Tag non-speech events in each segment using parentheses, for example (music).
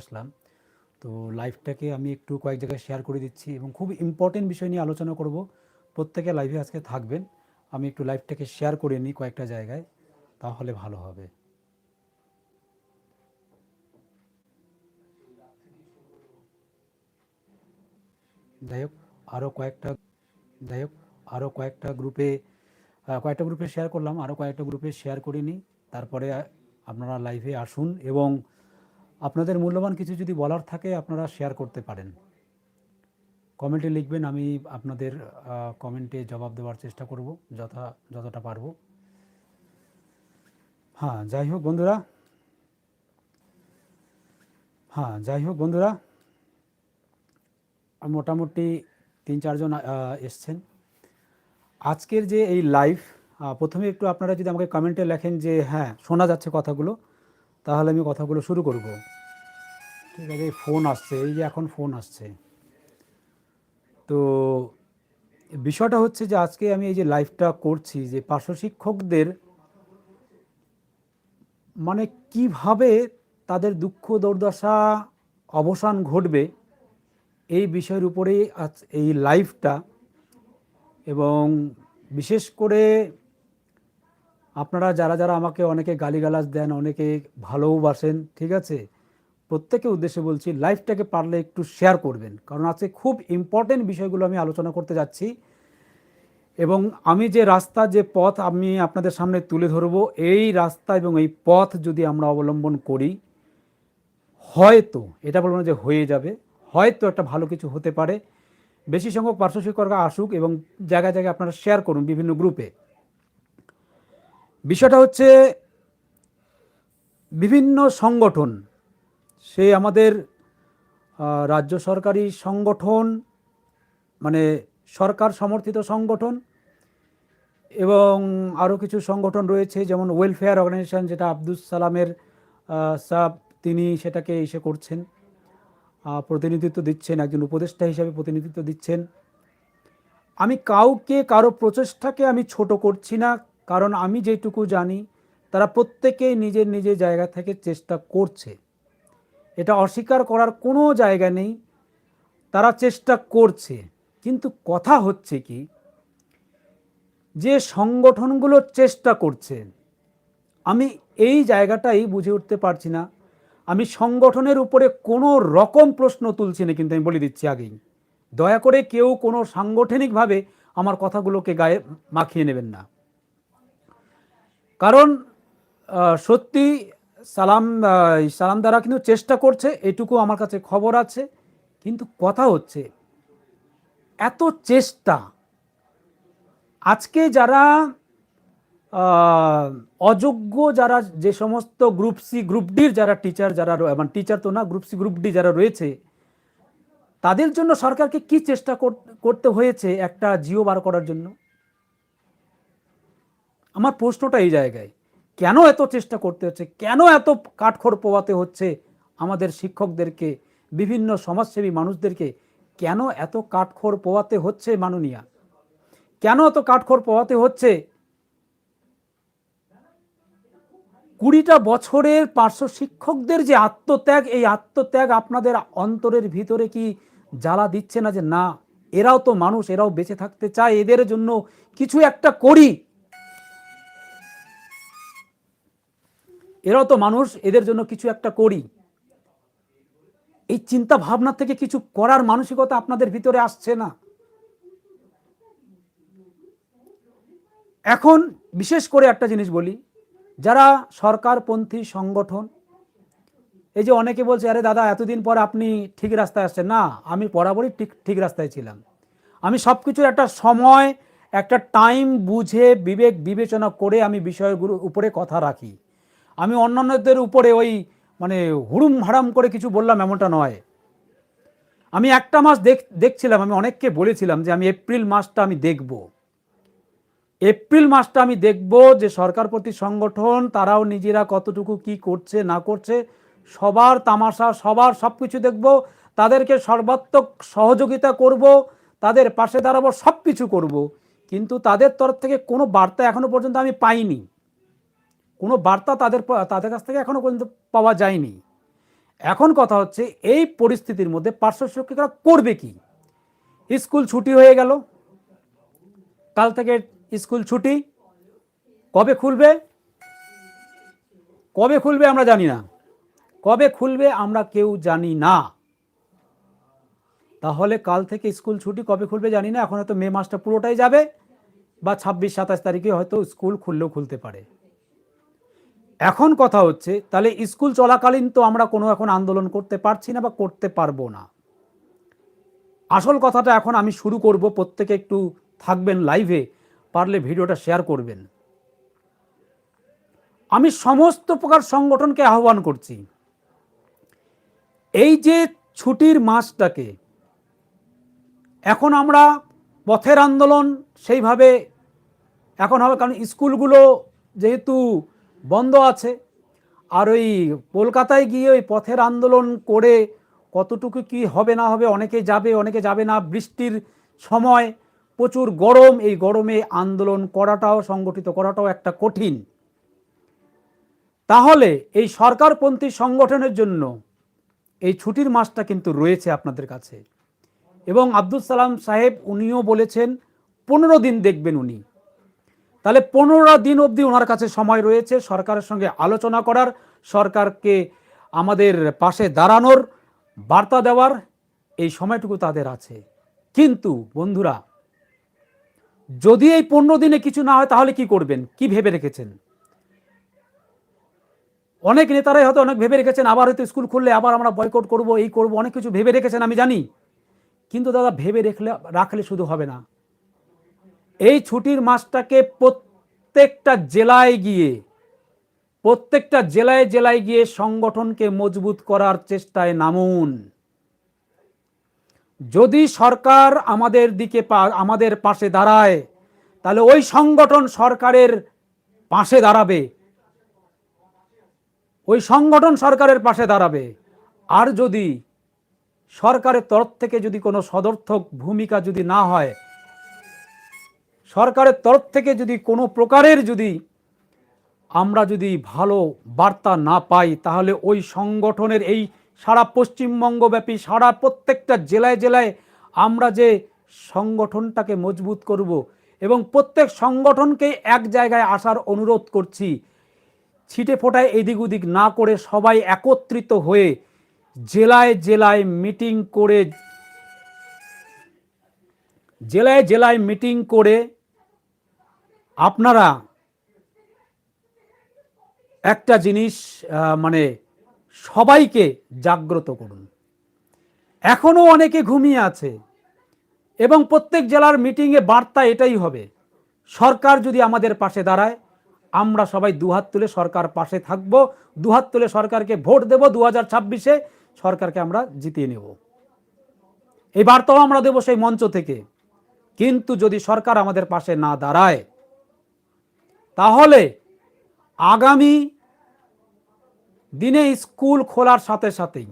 আসলাম। তো লাইভটাকে আমি একটু কয়েক জায়গায় শেয়ার করে দিচ্ছি এবং খুব ইম্পর্টেন্ট বিষয় নিয়ে আলোচনা করব। প্রত্যেকে লাইভে আজকে থাকবেন। আমি একটু লাইভটাকে শেয়ার করে নিই কয়েকটা জায়গায়, তাহলে ভালো হবে। যাই হোক আরও কয়েকটা, যাই হোক আরও কয়েকটা গ্রুপে কয়েকটা গ্রুপে শেয়ার করলাম আরও কয়েকটা গ্রুপে শেয়ার করে নিই। তারপরে আপনারা লাইভে আসুন এবং আপনাদের মূল্যবান কিছু যদি বলার থাকে, আপনারা শেয়ার করতে পারেন। কমেন্টে লিখবেন, আমি আপনাদের কমেন্টে জবাব দেওয়ার চেষ্টা করব, যথা, যতটা পারব। হ্যাঁ যাই হোক বন্ধুরা। হ্যাঁ যাই হোক বন্ধুরা। মোটামুটি তিন চারজন এসছেন। আজকের যে এই লাইভ প্রথমে একটু আপনারা যদি আমাকে কমেন্টে লেখেন যে হ্যাঁ শোনা যাচ্ছে কথাগুলো। তাহলে আমি কথাগুলো শুরু করব। ঠিক আছে ফোন আসছে, এই যে এখন ফোন আসছে। তো বিষয়টা হচ্ছে যে আজকে আমি এই যে লাইভটা করছি যে পার্শ্ব শিক্ষকদের মানে কীভাবে তাদের দুঃখ, দুর্দশা, অবসান ঘটবে, এই বিষয়ের উপরেই আজ এই লাইভটা এবং বিশেষ করে আপনারা যারা যারা আমাকে অনেকে গালিগালাজ দেন, অনেকে ভালোবাসেন ঠিক আছে? প্রত্যেকের উদ্দেশ্যে বলছি, লাইফটাকে পারলে একটু শেয়ার করবেন। কারণ আজকে খুব ইম্পর্টেন্ট বিষয়গুলো আমি আলোচনা করতে যাচ্ছি। এবং আমি যে রাস্তা, যে পথ আমি আপনাদের সামনে তুলে ধরবো, এই রাস্তা এবং এই পথ যদি আমরা অবলম্বন করি, হয়তো, এটা বলব না যে হয়ে যাবে, হয়তো একটা ভালো কিছু হতে পারে। বেশি সংখ্যক পার্শ্ব শিক্ষকরা আসুক এবং জায়গায় জায়গায় আপনারা শেয়ার করুন বিভিন্ন গ্রুপে বিষয়টা হচ্ছে বিভিন্ন সংগঠন, সে আমাদের রাজ্য সরকারি সংগঠন মানে সরকার সমর্থিত সংগঠন এবং আরও কিছু সংগঠন রয়েছে, যেমন ওয়েলফেয়ার অর্গানাইজেশন যেটা আব্দুল সালামের সাহ তিনি সেটাকে এসে করছেন। প্রতিনিধিত্ব দিচ্ছেন, একজন উপদেষ্টা হিসাবে প্রতিনিধিত্ব দিচ্ছেন। আমি কাউকে, কারও প্রচেষ্টাকে আমি ছোট করছি না কারণ আমি যেটুকু জানি, তারা প্রত্যেকেই নিজের নিজের জায়গা থেকে চেষ্টা করছে। এটা অস্বীকার করার কোনো জায়গা নেই, তারা চেষ্টা করছে। কিন্তু কথা হচ্ছে কি, যে সংগঠনগুলো চেষ্টা করছে, আমি এই জায়গাটাই বুঝে উঠতে পারছি না। আমি সংগঠনের উপরে কোনো রকম প্রশ্ন তুলছি না, কিন্তু আমি বলে দিচ্ছি আগেই। দয়া করে কেউ কোনো সাংগঠনিকভাবে আমার কথাগুলোকে গায়ে মাখিয়ে নেবেন না। কারণ সত্যি সালাম সালাম দ্বারা কিন্তু চেষ্টা করছে, এটুকু আমার কাছে খবর আছে। কিন্তু কথা হচ্ছে, এত চেষ্টা, আজকে যারা অযোগ্য যারা যে সমস্ত গ্রুপ সি গ্রুপ ডির যারা টিচার যারা মানে টিচার তো না গ্রুপ সি গ্রুপ ডি যারা রয়েছে, তাদের জন্য সরকারকে কি চেষ্টা কর- করতে হয়েছে একটা জিও বার করার জন্য? আমার প্রশ্নটা এই জায়গায়, কেন এত চেষ্টা করতে হচ্ছে? কেন এত কাঠখড় পোয়াতে হচ্ছে আমাদের শিক্ষকদেরকে, বিভিন্ন সমাজসেবী মানুষদেরকে? কেন এত কাঠখড় পোয়াতে হচ্ছে মাননীয়া? কেন এত কাঠখড় পোয়াতে হচ্ছে? কুড়িটা বছরের পার্শ্ব শিক্ষকদের যে আত্মত্যাগ, এই আত্মত্যাগ আপনাদের অন্তরের ভিতরে কি জ্বালা দিচ্ছে না যে না, এরাও তো মানুষ, এরাও বেঁচে থাকতে চায়, এদের জন্য কিছু একটা করি। এরাও তো মানুষ, এদের জন্য কিছু একটা করি। এই চিন্তা ভাবনা থেকে কিছু করার মানসিকতা আপনাদের ভিতরে আসছে না। এখন বিশেষ করে একটা জিনিস বলি, যারা সরকারপন্থী সংগঠন, এই যে অনেকে বলছে, আরে দাদা, এতদিন পর আপনি ঠিক রাস্তায় আসছেন। না, আমি বরাবরই ঠিক ঠিক রাস্তায় ছিলাম। আমি সব কিছুর একটা সময়, একটা টাইম বুঝে বিবেক বিবেচনা করে আমি বিষয়গুলোর উপরে কথা রাখি। আমি অন্যান্যদের উপরে ওই মানে হুড়ুম হাড়াম করে কিছু বললাম এমনটা নয়। আমি একটা মাস দেখ, দেখছিলাম, আমি অনেককে বলেছিলাম যে আমি এপ্রিল মাসটা আমি দেখব। এপ্রিল মাসটা আমি দেখব যে সরকার প্রতি সংগঠন, তারাও নিজেরা কতটুকু কি করছে, না করছে, সবার তামাশা, সবার সব কিছু দেখব, তাদেরকে সর্বাত্মক সহযোগিতা করব, তাদের পাশে দাঁড়াবো সব কিছু করব। কিন্তু তাদের তরফ থেকে কোনো বার্তা এখনও পর্যন্ত আমি পাইনি। কোনো বার্তা তাদের তাদের কাছ থেকে এখনও পর্যন্ত পাওয়া যায়নি। এখন কথা হচ্ছে, এই পরিস্থিতির মধ্যে পার্শ্ব শিক্ষকরা করবে কি? স্কুল ছুটি হয়ে গেল। কাল থেকে স্কুল ছুটি। কবে খুলবে? কবে খুলবে আমরা জানি না। কবে খুলবে আমরা কেউ জানি না। তাহলে কাল থেকে স্কুল ছুটি কবে খুলবে জানি না। এখন হয়তো মে মাসটা পুরোটাই যাবে, বা ছাব্বিশ, সাতাশ তারিখে হয়তো স্কুল খুললেও খুলতে পারে। এখন কথা হচ্ছে, তাহলে স্কুল চলাকালীন তো আমরা কোনো এখন আন্দোলন করতে পারছি না বা করতে পারব না। আসল কথাটা এখন আমি শুরু করব, প্রত্যেকে একটু থাকবেন লাইভে, পারলে ভিডিওটা শেয়ার করবেন। আমি সমস্ত প্রকার সংগঠনকে আহ্বান করছি, এই যে ছুটির মাসটাকে, এখন আমরা পথের আন্দোলন সেইভাবে এখন হবে, কারণ স্কুলগুলো যেহেতু বন্ধ আছে। আর ওই কলকাতায় গিয়ে ওই পথের আন্দোলন করে কতটুকু কি হবে না হবে, অনেকে যাবে অনেকে যাবে না, বৃষ্টির সময় প্রচুর গরম, এই গরমে আন্দোলন করাটাও, সংগঠিত করাটাও একটা কঠিন। তাহলে এই সরকারপন্থী সংগঠনের জন্য এই ছুটির মাসটা কিন্তু রয়েছে আপনাদের কাছে। এবং আব্দুল সালাম সাহেব, উনিও বলেছেন, পনেরো দিন দেখবেন উনি। তাহলে পনেরো দিন অবধি ওনার কাছে সময় রয়েছে সরকারের সঙ্গে আলোচনা করার, সরকারকে আমাদের পাশে দাঁড়ানোর, বার্তা দেওয়ার এই সময়টুকু তাদের আছে। কিন্তু বন্ধুরা, যদি এই পনেরো দিনে কিছু না হয় তাহলে কি করবেন? কি ভেবে রেখেছেন? অনেক নেতারাই হয়তো অনেক ভেবে রেখেছেন, আবার হয়তো স্কুল খুললে আবার আমরা বয়কট করব, এই করব, অনেক কিছু ভেবে রেখেছেন, আমি জানি। কিন্তু দাদা, ভেবে রেখলে, রাখলে শুধু হবে না। এই ছুটির মাসটাকে প্রত্যেকটা জেলায় গিয়ে, প্রত্যেকটা জেলায় জেলায় গিয়ে সংগঠনকে মজবুত করার চেষ্টায় নামুন। যদি সরকার আমাদের দিকে আমাদের পাশে দাঁড়ায়, তাহলে ওই সংগঠন সরকারের পাশে দাঁড়াবে। ওই সংগঠন সরকারের পাশে দাঁড়াবে। আর যদি সরকারের তরফ থেকে যদি কোনো সদর্থক ভূমিকা যদি না হয় সরকারের তরফ থেকে যদি কোনো প্রকারের যদি আমরা যদি ভালো বার্তা না পাই, তাহলে ওই সংগঠনের এই সারা পশ্চিমবঙ্গব্যাপী সারা প্রত্যেকটা জেলায় জেলায় আমরা যে সংগঠনটাকে মজবুত করব এবং প্রত্যেক সংগঠনকে এক জায়গায় আসার অনুরোধ করছি, ছিটে ফোটায় এদিক ওদিক না করে সবাই একত্রিত হয়ে জেলায় জেলায় মিটিং করে, জেলায় জেলায় মিটিং করে আপনারা একটা জিনিস মানে সবাইকে জাগ্রত করুন। এখনও অনেকে ঘুমিয়ে আছে এবং প্রত্যেক জেলার মিটিংয়ে বার্তা এটাই হবে, সরকার যদি আমাদের পাশে দাঁড়ায়, আমরা সবাই দুহাত তুলে সরকার পাশে থাকব, দুহাত তুলে সরকারকে ভোট দেব দু হাজার ছাব্বিশে সরকারকে আমরা জিতিয়ে নেব। এই বার্তাও আমরা দেব সেই মঞ্চ থেকে। কিন্তু যদি সরকার আমাদের পাশে না দাঁড়ায় তাহলে আগামী দিনে স্কুল খোলার সাথে সাথেই,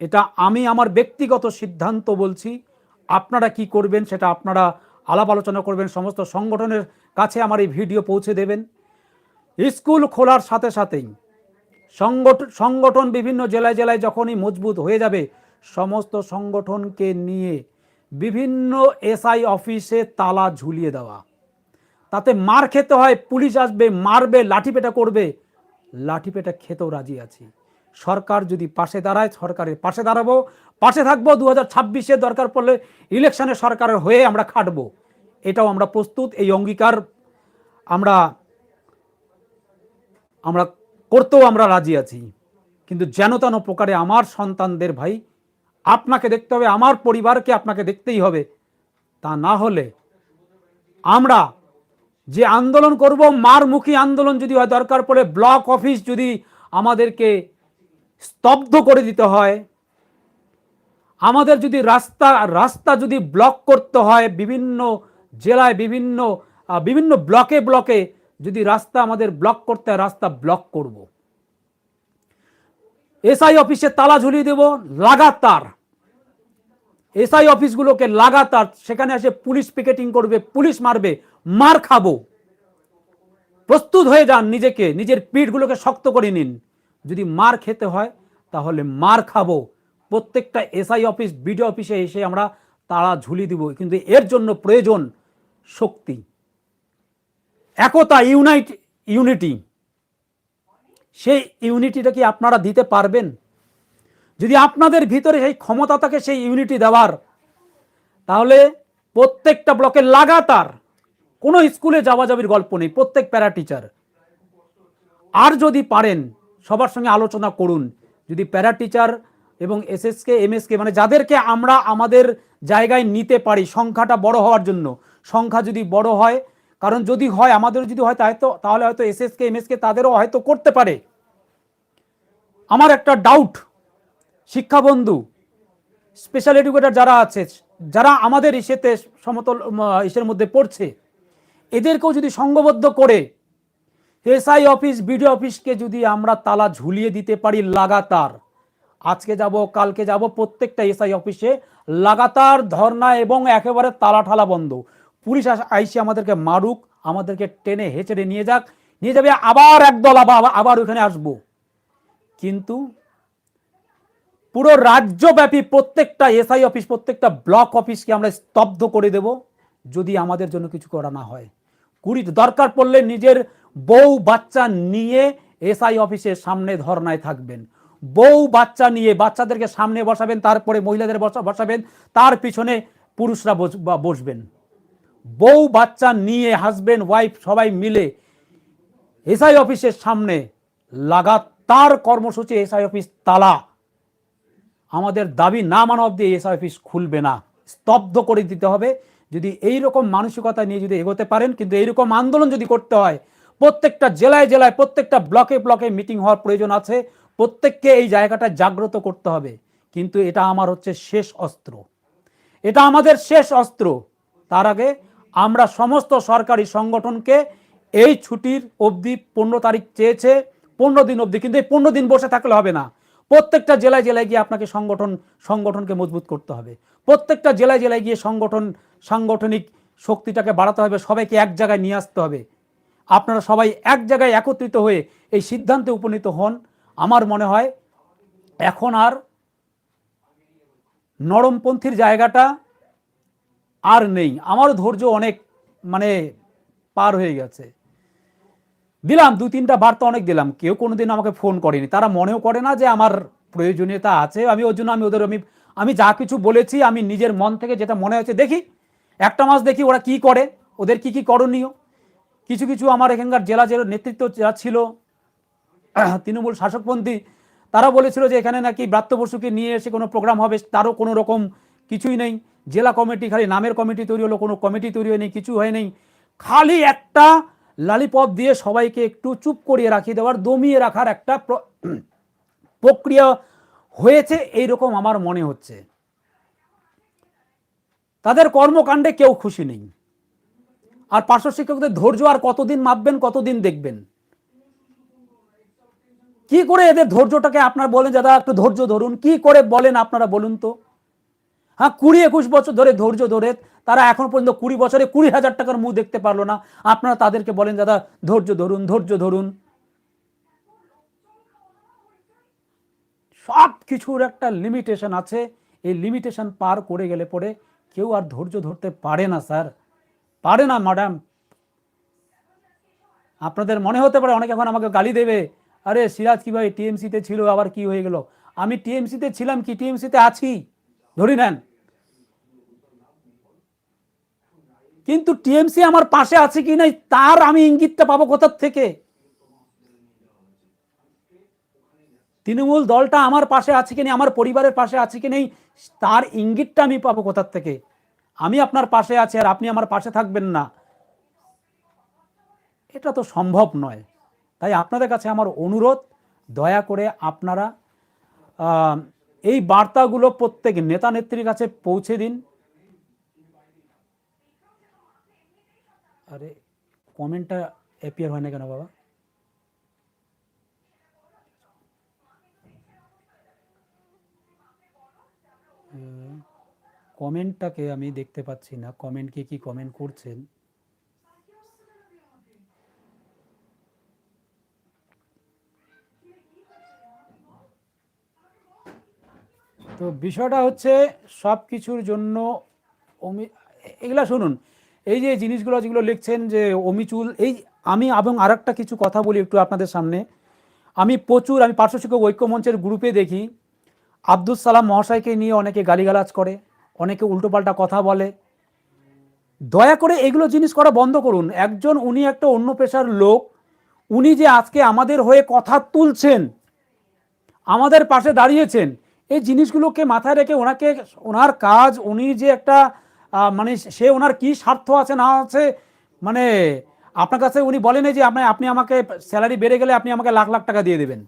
এটা আমি আমার ব্যক্তিগত সিদ্ধান্ত বলছি, আপনারা কি করবেন সেটা আপনারা আলাপ আলোচনা করবেন, সমস্ত সংগঠনের কাছে আমার এই ভিডিও পৌঁছে দেবেন। স্কুল খোলার সাথে সাথেই সংগঠন সংগঠন বিভিন্ন জেলায় জেলায় যখনই মজবুত হয়ে যাবে, সমস্ত সংগঠনকে নিয়ে বিভিন্ন এসআই অফিসে তালা ঝুলিয়ে দেওয়া। তাতে মার খেতে হয়, পুলিশ আসবে, মারবে, লাঠিপেটা করবে। লাঠিপেটা খেতেও রাজি আছি। সরকার যদি পাশে দাঁড়ায়, সরকারের পাশে দাঁড়াবো। পাশে থাকব দু হাজার ছাব্বিশে দরকার পড়লে ইলেকশনে সরকারের হয়ে আমরা খাটবো। এটাও আমরা প্রস্তুত, এই অঙ্গীকার আমরা আমরা করতেও আমরা রাজি আছি। কিন্তু যেন তেন প্রকারে আমার সন্তানদের ভাই, আপনাকে দেখতে হবে, আমার পরিবারকে আপনাকে দেখতেই হবে। তা না হলে আমরা যে আন্দোলন করব, মারমুখী আন্দোলন যদি হয়, দরকার পড়ে ব্লক অফিস যদি আমাদেরকে স্তব্ধ করে দিতে হয়, আমাদের যদি রাস্তা রাস্তা যদি ব্লক করতে হয়, বিভিন্ন জেলায় বিভিন্ন বিভিন্ন ব্লকে ব্লকে যদি রাস্তা আমাদের ব্লক করতে হয়, রাস্তা ব্লক করব। এসআই অফিসে তালা ঝুলিয়ে দেব, লাগাতার। এসআই অফিসগুলোকে লাগাতার সেখানে এসে পুলিশ পিকেটিং করবে, পুলিশ মারবে, মার খাব। প্রস্তুত হয়ে যান নিজেকে, নিজের পিঠগুলোকে শক্ত করে নিন। যদি মার খেতে হয়, তাহলে মার খাব। প্রত্যেকটা এসআই অফিস, বিডিও অফিসে এসে আমরা তারা ঝুলি দিব, কিন্তু এর জন্য প্রয়োজন শক্তি। একতা ইউনাইট, ইউনিটি। সেই ইউনিটিটা কি আপনারা দিতে পারবেন? যদি আপনাদের ভিতরে সেই ক্ষমতা থাকে, সেই ইউনিটি দেওয়ার, তাহলে প্রত্যেকটা ব্লকে লাগাতার কোনো স্কুলে যাওয়া যাবির গল্প নেই, প্রত্যেক প্যারা টিচার আর যদি পারেন, সবার সঙ্গে আলোচনা করুন। যদি প্যারা টিচার এবং এসএসকে এমএসকে মানে যাদেরকে আমরা আমাদের জায়গায় নিতে পারি, সংখ্যাটা বড় হওয়ার জন্য। সংখ্যা যদি বড় হয়, কারণ যদি হয় আমাদের যদি হয়, তাই তো, তাহলে হয়তো এসএসকে এমএসকে তাদেরও হয়তো করতে পারে। আমার একটা ডাউট শিক্ষাবন্ধু স্পেশাল এডুকেটর যারা আছে, যারা আমাদের ইসেতে সমতল ইসের মধ্যে পড়ছে, এদেরকেও যদি সংঘবদ্ধ করে এসআই অফিস বিডিও অফিসকে যদি আমরা তালা ঝুলিয়ে দিতে পারি লাগাতার, আজকে যাব, কালকে যাব, প্রত্যেকটা এসআই অফিসে লাগাতার ধর্না এবং একেবারে তালা ঠালা বন্ধ। পুলিশ আইসে আমাদেরকে মারুক, আমাদেরকে টেনে হেঁচড়ে নিয়ে যাক, নিয়ে যাবে আবার একদল, আবার আবার ওখানে আসব। কিন্তু পুরো রাজ্যব্যাপী প্রত্যেকটা এসআই অফিস, প্রত্যেকটা ব্লক অফিসকে আমরা স্তব্ধ করে দেব যদি আমাদের জন্য কিছু করা না হয়। কুড়ি দরকার পড়লে নিজের বউ, বাচ্চা নিয়ে এসআই অফিসের সামনে ধর্নায় থাকবেন। বউ, বাচ্চা নিয়ে বাচ্চাদেরকে সামনে বসাবেন, তারপরে মহিলাদের বসা- বসাবেন, তার পিছনে পুরুষরা বসবেন। বউ, বাচ্চা নিয়ে হাজবেন্ড ওয়াইফ সবাই মিলে এসআই অফিসের সামনে লাগাতার কর্মসূচি, এসআই অফিস তালা আমাদের দাবি না মানা অব্দি এসআই অফিস খুলবে না। স্তব্ধ করে দিতে হবে। যদি এই রকম মানসিকতা নিয়ে যদি এগোতে পারেন, কিন্তু এইরকম আন্দোলন যদি করতে হয়, প্রত্যেকটা জেলায় জেলায়, প্রত্যেকটা ব্লকে ব্লকে মিটিং হওয়ার প্রয়োজন আছে। প্রত্যেককে এই জায়গাটা জাগ্রত করতে হবে। কিন্তু এটা আমার হচ্ছে শেষ অস্ত্র। এটা আমাদের শেষ অস্ত্র। তার আগে আমরা সমস্ত সরকারি সংগঠনকে এই ছুটির অবধি পনেরো তারিখ চেয়েছে। পনেরো দিন অবধি। কিন্তু এই পনেরো দিন বসে থাকলে হবে না। প্রত্যেকটা জেলায় জেলায় গিয়ে আপনাকে সংগঠন, সংগঠনকে মজবুত করতে হবে। প্রত্যেকটা জেলায় জেলায় গিয়ে সংগঠন, সাংগঠনিক শক্তিটাকে বাড়াতে হবে, সবাইকে এক জায়গায় নিয়ে আসতে হবে। আপনারা সবাই এক জায়গায় একত্রিত হয়ে এই সিদ্ধান্তে উপনীত হন। আমার মনে হয় এখন আর নরমপন্থীর জায়গাটা আর নেই। আমার ধৈর্য অনেক মানে পার হয়ে গেছে। দিলাম, দু, তিনটা বার্তা অনেক দিলাম। কেউ কোনোদিন আমাকে ফোন করেনি। তারা মনেও করে না যে আমার প্রয়োজনীয়তা আছে। আমি ওর জন্য আমি ওদের আমি আমি যা কিছু বলেছি, আমি নিজের মন থেকে যেটা মনে হচ্ছে দেখি। একটা মাস দেখি ওরা কি করে, ওদের কি কি করণীয়। কিছু কিছু আমার এখানকার জেলা জেলা নেতৃত্ব যারা ছিল, (clears throat) তৃণমূল শাসকপন্থী, তারা বলেছিল যে এখানে নাকি ব্রাত্য বসুকে নিয়ে এসে কোনো প্রোগ্রাম হবে, তারও কোনো রকম কিছুই নেই। জেলা কমিটি, খালি নামের কমিটি তৈরি হলো, কোনো কমিটি তৈরি হয়নি, কিছু হয়নি। খালি একটা লালিপপ দিয়ে সবাইকে একটু চুপ করিয়ে রাখিয়ে দেওয়ার, দমিয়ে রাখার একটা প্র- প্রক্রিয়া হয়েছে, এইরকম আমার মনে হচ্ছে। তাদের কর্মকাণ্ডে কেউ খুশি নেই। আর পার্শ্ব শিক্ষকদের ধৈর্য আর কতদিন মাপবেন, কতদিন দেখবেন? কি করে এদের ধৈর্যটাকে আপনারা বলেন, দাদা একটু ধৈর্য ধরুন, কি করে বলেন আপনারা বলুন তো? হ্যাঁ কুড়ি একুশ বছর ধরে, ধৈর্য ধরে তারা এখন পর্যন্ত কুড়ি বছরে কুড়ি হাজার টাকার মুখ দেখতে পারল না। আপনারা তাদেরকে বলেন, দাদা, ধৈর্য ধরুন ধৈর্য ধরুন। সব কিছুর একটা লিমিটেশন আছে। এই লিমিটেশন পার করে গেলে পরে কেউ আর ধৈর্য ধরতে পারে না, স্যার। পারে না ম্যাডাম আপনাদের মনে হতে পারে অনেকে এখন আমাকে গালি দেবে, আরে সিরাজ কি ভাই টিএমসিতে ছিল, আবার কি হয়ে গেল? আমি টিএমসিতে ছিলাম কি? টিএমসিতে আছি। ধরি নেন। কিন্তু টিএমসি আমার পাশে আছে কি নাই, তার আমি ইঙ্গিতটা পাবো কোথার থেকে? তৃণমূল দলটা আমার পাশে আছে কি নেই, আমার পরিবারের পাশে আছে কি নেই, তার ইঙ্গিতটা আমি পাবো কোথার থেকে? আমি আপনার পাশে আছি আর আপনি আমার পাশে থাকবেন না। এটা তো সম্ভব নয়। তাই আপনাদের কাছে আমার অনুরোধ, দয়া করে আপনারা এই বার্তাগুলো প্রত্যেক নেতা নেত্রীর কাছে পৌঁছে দিন। আরে কমেন্টটা অ্যাপিয়ার হয় না কেন বাবা? কমেন্টটাকে আমি দেখতে পাচ্ছি না। কমেন্ট কে কি কমেন্ট করছেন? তো বিষয়টা হচ্ছে সব কিছুর জন্য এগুলা শুনুন। এই যে জিনিসগুলো যেগুলো লিখছেন যে অমিচুল এই আমি এবং আরেকটা কিছু কথা বলি একটু আপনাদের সামনে। আমি প্রচুর, আমি পার্শ্ব শিক্ষক ঐক্যমঞ্চের গ্রুপে দেখি। আব্দুল সালাম মহাশয়কে নিয়ে অনেকে গালিগালাজ করে, অনেকে উল্টোপাল্টা কথা বলে। দয়া করে এগুলো জিনিস করা বন্ধ করুন। একজন, উনি একটা অন্য পেশার লোক। উনি যে আজকে আমাদের হয়ে কথা তুলছেন, আমাদের পাশে দাঁড়িয়েছেন, এই জিনিসগুলোকে মাথায় রেখে ওনাকে, ওনার কাজ, উনি যে একটা মানে সে ওনার কি স্বার্থ আছে, না আছে? মানে আপনার কাছে উনি বলেন যে আপনি আপনি আমাকে স্যালারি বেড়ে গেলে আপনি আমাকে লাখ লাখ টাকা দিয়ে দেবেন।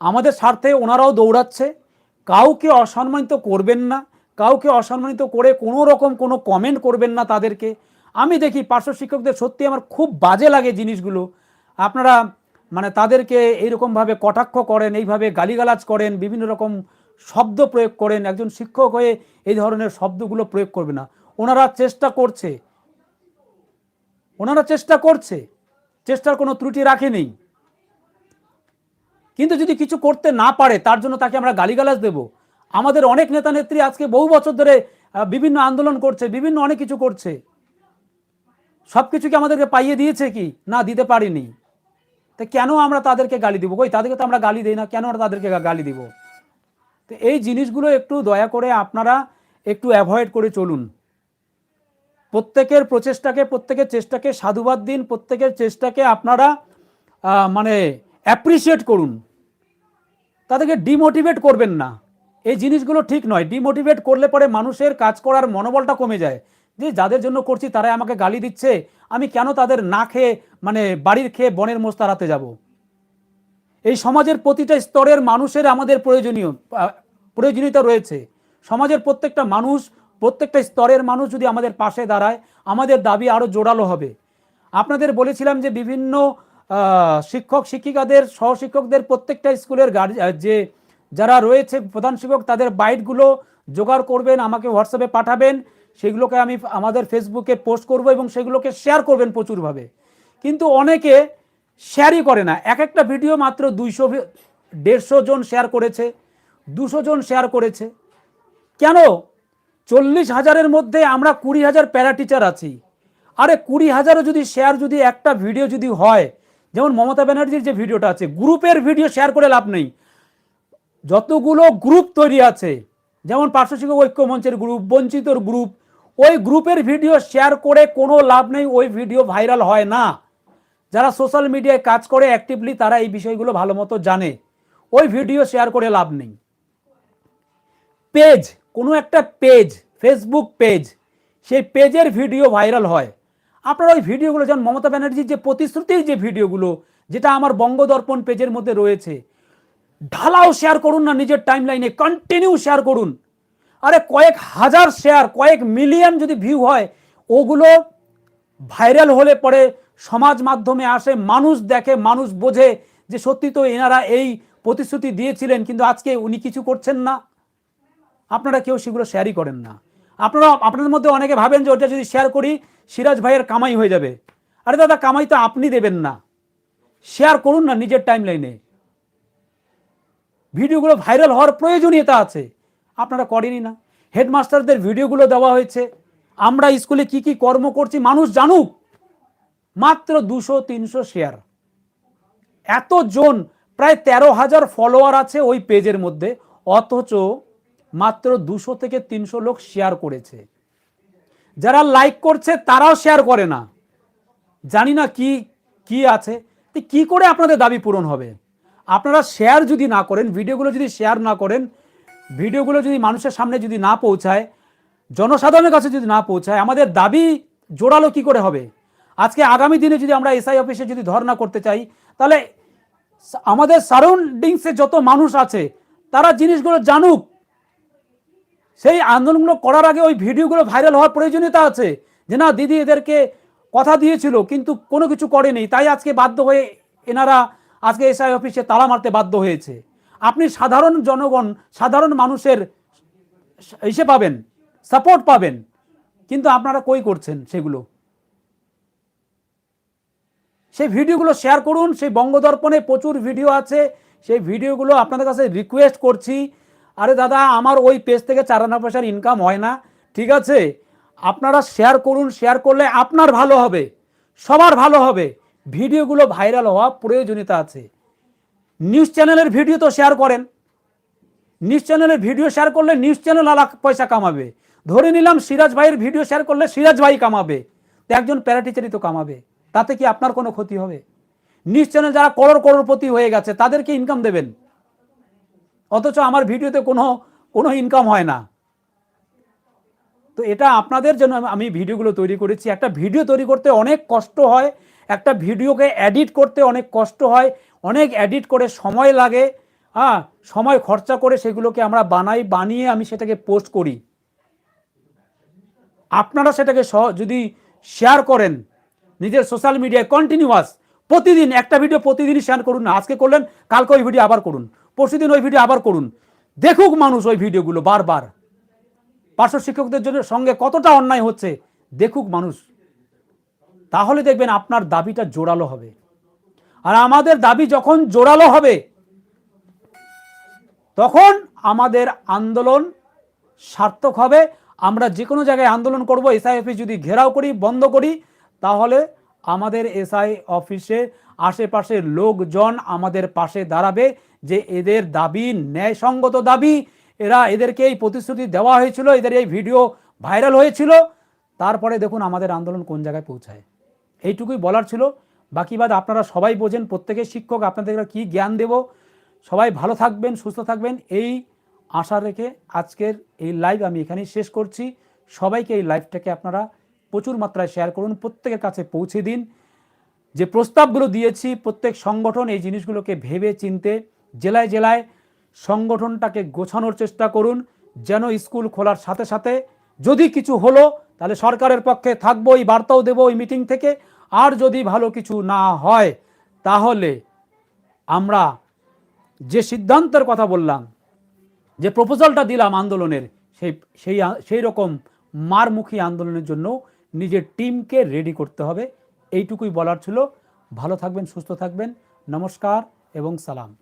আমাদের স্বার্থে ওনারাও দৌড়াচ্ছে। কাউকে অসম্মানিত করবেন না। কাউকে অসম্মানিত করে কোনো রকম কোনো কমেন্ট করবেন না তাদেরকে। আমি দেখি পার্শ্ব শিক্ষকদের সত্যি আমার খুব বাজে লাগে জিনিসগুলো। আপনারা মানে তাদেরকে এইরকমভাবে কটাক্ষ করেন, এইভাবে গালিগালাজ করেন, বিভিন্ন রকম শব্দ প্রয়োগ করেন, একজন শিক্ষক হয়ে এই ধরনের শব্দগুলো প্রয়োগ করবে না। ওনারা চেষ্টা করছে। ওনারা চেষ্টা করছে। চেষ্টার কোনো ত্রুটি রাখেনি। কিন্তু যদি কিছু করতে না পারে, তার জন্য তাকে আমরা গালিগালাজ দেব। আমাদের অনেক নেতা নেত্রী আজকে বহু বছর ধরে বিভিন্ন আন্দোলন করছে, বিভিন্ন অনেক কিছু করছে। সব কিছু কি আমাদেরকে পাইয়ে দিয়েছে কি? না, দিতে পারিনি। তা কেন আমরা তাদেরকে গালি দিব? কই, তাদেরকে তো আমরা গালি দিই না। কেন আমরা তাদেরকে গালি দিব? তো এই জিনিসগুলো একটু দয়া করে আপনারা একটু অ্যাভয়েড করে চলুন। প্রত্যেকের প্রচেষ্টাকে, প্রত্যেকের চেষ্টাকে সাধুবাদ দিন, প্রত্যেকের চেষ্টাকে আপনারা মানে অ্যাপ্রিসিয়েট করুন। তাদেরকে ডিমোটিভেট করবেন না। এই জিনিসগুলো ঠিক নয়। ডিমোটিভেট করলে পরে মানুষের কাজ করার মনোবলটা কমে যায়। যে যাদের জন্য করছি তারাই আমাকে গালি দিচ্ছে, আমি কেন তাদের না খেয়ে মানে বাড়ির খেয়ে বনের মোষ তাড়াতে যাব? এই সমাজের প্রতিটা স্তরের মানুষের আমাদের প্রয়োজনীয় প্রয়োজনীয়তা রয়েছে। সমাজের প্রত্যেকটা মানুষ, প্রত্যেকটা স্তরের মানুষ যদি আমাদের পাশে দাঁড়ায়, আমাদের দাবি আরও জোরালো হবে। আপনাদের বলেছিলাম যে বিভিন্ন শিক্ষক, শিক্ষিকাদের, সহশিক্ষকদের প্রত্যেকটা স্কুলের যে যারা রয়েছে, প্রধান শিক্ষক, তাদের বাইটগুলো জোগাড় করবেন, আমাকে হোয়াটসঅ্যাপে পাঠাবেন। সেগুলোকে আমি আমাদের ফেসবুকে পোস্ট করব এবং সেগুলোকে শেয়ার করবেন প্রচুরভাবে। কিন্তু অনেকে শেয়ারই করে না। এক একটা ভিডিও মাত্র দুইশো দেড়শো জন শেয়ার করেছে, দুশো জন শেয়ার করেছে। কেন? চল্লিশ হাজারের মধ্যে আমরা কুড়ি হাজার প্যারা টিচার আছি। আরে কুড়ি হাজারও যদি শেয়ার যদি একটা ভিডিও যদি হয়, যেমন মমতা ব্যানার্জির যে ভিডিওটা আছে, গ্রুপের ভিডিও শেয়ার করে লাভ নেই। যতগুলো গ্রুপ তৈরি আছে, যেমন পার্শ্ব শিক্ষক ঐক্য মঞ্চের গ্রুপ, বঞ্চিতর গ্রুপ, ওই গ্রুপের ভিডিও শেয়ার করে কোনো লাভ নেই, ওই ভিডিও ভাইরাল হয় না। যারা সোশ্যাল মিডিয়ায় কাজ করে অ্যাক্টিভলি তারা এই বিষয়গুলো ভালো মতো জানে। ওই ভিডিও শেয়ার করে লাভ নেই। পেজ কোনো একটা পেজ ফেসবুক পেজ সেই পেজের ভিডিও ভাইরাল হয়। আপনারা ওই ভিডিওগুলো যেমন মমতা ব্যানার্জির যে প্রতিশ্রুতির যে ভিডিওগুলো যেটা আমার বঙ্গদর্পণ পেজের মধ্যে রয়েছে, ঢালাও শেয়ার করুন না নিজের টাইম লাইনে কন্টিনিউ শেয়ার করুন। আরে কয়েক হাজার শেয়ার কয়েক মিলিয়ন যদি ভিউ হয়, ওগুলো ভাইরাল হলে পরে সমাজ মাধ্যমে আসে, মানুষ দেখে, মানুষ বোঝে যে সত্যি তো এনারা এই প্রতিশ্রুতি দিয়েছিলেন, কিন্তু আজকে উনি কিছু করছেন না। আপনারা কেউ সেগুলো শেয়ারই করেন না। আপনারা, আপনাদের মধ্যে অনেকে ভাবেন যে ওটা যদি শেয়ার করি, সিরাজ ভাইয়ের কামাই হয়ে যাবে। আরে দাদা, কামাই তো আপনি দেবেন না। শেয়ার করুন না নিজের টাইম লাইনে ভিডিওগুলো ভাইরাল হওয়ার প্রয়োজনীয়তা আছে। আপনারা করেনই না। হেডমাস্টারদের ভিডিওগুলো দেওয়া হয়েছে। আমরা স্কুলে কি কি কর্ম করছি, মানুষ জানুক। মাত্র দুশো তিনশো শেয়ার এতজন, প্রায় তেরো হাজার ফলোয়ার আছে ওই পেজের মধ্যে, অথচ মাত্র দুশো থেকে তিনশো লোক শেয়ার করেছে। যারা লাইক করছে, তারাও শেয়ার করে না। জানি না কি কি আছে। কি করে আপনাদের দাবি পূরণ হবে? আপনারা শেয়ার যদি না করেন ভিডিওগুলো যদি শেয়ার না করেন ভিডিওগুলো যদি মানুষের সামনে যদি না পৌঁছায়, জনসাধারণের কাছে যদি না পৌঁছায়, আমাদের দাবি জোরালো কি করে হবে? আজকে আগামী দিনে যদি আমরা এসআই অফিসে যদি ধর্ণা করতে চাই, তাহলে আমাদের সারাউন্ডিংসে যত মানুষ আছে, তারা জিনিসগুলো জানুক। সেই আন্দোলনগুলো করার আগে ওই ভিডিওগুলো ভাইরাল হওয়ার প্রয়োজনীয়তা আছে যে না, দিদি এদেরকে কথা দিয়েছিল, কিন্তু কোনো কিছু করেনি। তাই আজকে বাধ্য হয়ে এনারা আজকে এসআই অফিসে তালা মারতে বাধ্য হয়েছে। আপনি সাধারণ জনগণ, সাধারণ মানুষের ইসে পাবেন, সাপোর্ট পাবেন। কিন্তু আপনারা কই করছেন সেগুলো? সেই ভিডিওগুলো শেয়ার করুন। সেই বঙ্গদর্পণে প্রচুর ভিডিও আছে। সেই ভিডিওগুলো আপনাদের কাছে রিকোয়েস্ট করছি। আরে দাদা, আমার ওই পেজ থেকে চার আনা পয়সার ইনকাম হয় না। ঠিক আছে? আপনারা শেয়ার করুন। শেয়ার করলে আপনার ভালো হবে। সবার ভালো হবে। ভিডিওগুলো ভাইরাল হওয়া প্রয়োজনীয়তা আছে। নিউজ চ্যানেলের ভিডিও তো শেয়ার করেন। নিউজ চ্যানেলের ভিডিও শেয়ার করলে নিউজ চ্যানেল আলাক পয়সা কামাবে। ধরে নিলাম সিরাজ ভাইয়ের ভিডিও শেয়ার করলে সিরাজ ভাই কামাবে। একজন প্যারাটিচারই তো কামাবে। তাতে কি আপনার কোনো ক্ষতি হবে? নিউজ চ্যানেল যারা করোড় করোড়পতি হয়ে গেছে, তাদেরকে ইনকাম দেবেন। অথচ আমার ভিডিওতে কোনো কোনো ইনকাম হয় না। তো এটা আপনাদের জন্য আমি- ভিডিওগুলো তৈরি করেছি। একটা ভিডিও তৈরি করতে অনেক কষ্ট হয়। একটা ভিডিওকে এডিট করতে অনেক কষ্ট হয়। অনেক এডিট করে সময় লাগে। হ্যাঁ সময় খরচা করে সেগুলোকে আমরা বানাই, বানিয়ে আমি সেটাকে পোস্ট করি। আপনারা সেটাকে যদি শেয়ার করেন নিজের সোশ্যাল মিডিয়ায় কন্টিনিউয়াস প্রতিদিন, একটা ভিডিও প্রতিদিনই শেয়ার করুন না। আজকে করলেন, কালকে ওই ভিডিও আবার করুন। পরশুদিন ওই ভিডিও আবার করুন। দেখুক মানুষ ওই ভিডিওগুলো বারবার। পার্শ্ব শিক্ষকদের জন্য সঙ্গে কতটা অন্যায় হচ্ছে, দেখুক মানুষ। তাহলে দেখবেন আপনার দাবিটা জোরালো হবে। আর আমাদের দাবি যখন জোরালো হবে, তখন আমাদের আন্দোলন সার্থক হবে। আমরা যে কোনো জায়গায় আন্দোলন করব এসআই অফিস যদি ঘেরাও করি, বন্ধ করি তাহলে আমাদের এসআই অফিসে আশেপাশের লোকজন আমাদের পাশে দাঁড়াবে যে এদের দাবি, ন্যায়সঙ্গত দাবি, এরা এদেরকে এই প্রতিশ্রুতি দেওয়া হয়েছিল, এদের এই ভিডিও ভাইরাল হয়েছিল। তারপরে দেখুন আমাদের আন্দোলন কোন জায়গায় পৌঁছায়। এইটুকুই বলার ছিল। বাকি বাদ আপনারা সবাই বোঝেন, প্রত্যেকের শিক্ষক, আপনাদের কি জ্ঞান দেব? সবাই ভালো থাকবেন, সুস্থ থাকবেন, এই আশা রেখে আজকের এই লাইভ আমি এখানেই শেষ করছি। সবাইকে এই লাইভটাকে আপনারা প্রচুর মাত্রায় শেয়ার করুন, প্রত্যেকের কাছে পৌঁছে দিন। যে প্রস্তাবগুলো দিয়েছি, প্রত্যেক সংগঠন এই জিনিসগুলোকে ভেবে চিনতে, জেলায় জেলায় সংগঠনটাকে গোছানোর চেষ্টা করুন, যেন স্কুল খোলার সাথে সাথে যদি কিছু হলো, তাহলে সরকারের পক্ষে থাকব, এই বার্তাও দেবো ওই মিটিং থেকে। আর যদি ভালো কিছু না হয়, তাহলে আমরা যে সিদ্ধান্তের কথা বললাম, যে প্রপোজালটা দিলাম আন্দোলনের, সেই সেই সেই রকম মারমুখী আন্দোলনের জন্য নিজের টিমকে রেডি করতে হবে। এইটুকুই বলার ছিল। ভালো থাকবেন, সুস্থ থাকবেন। নমস্কার এবং সালাম।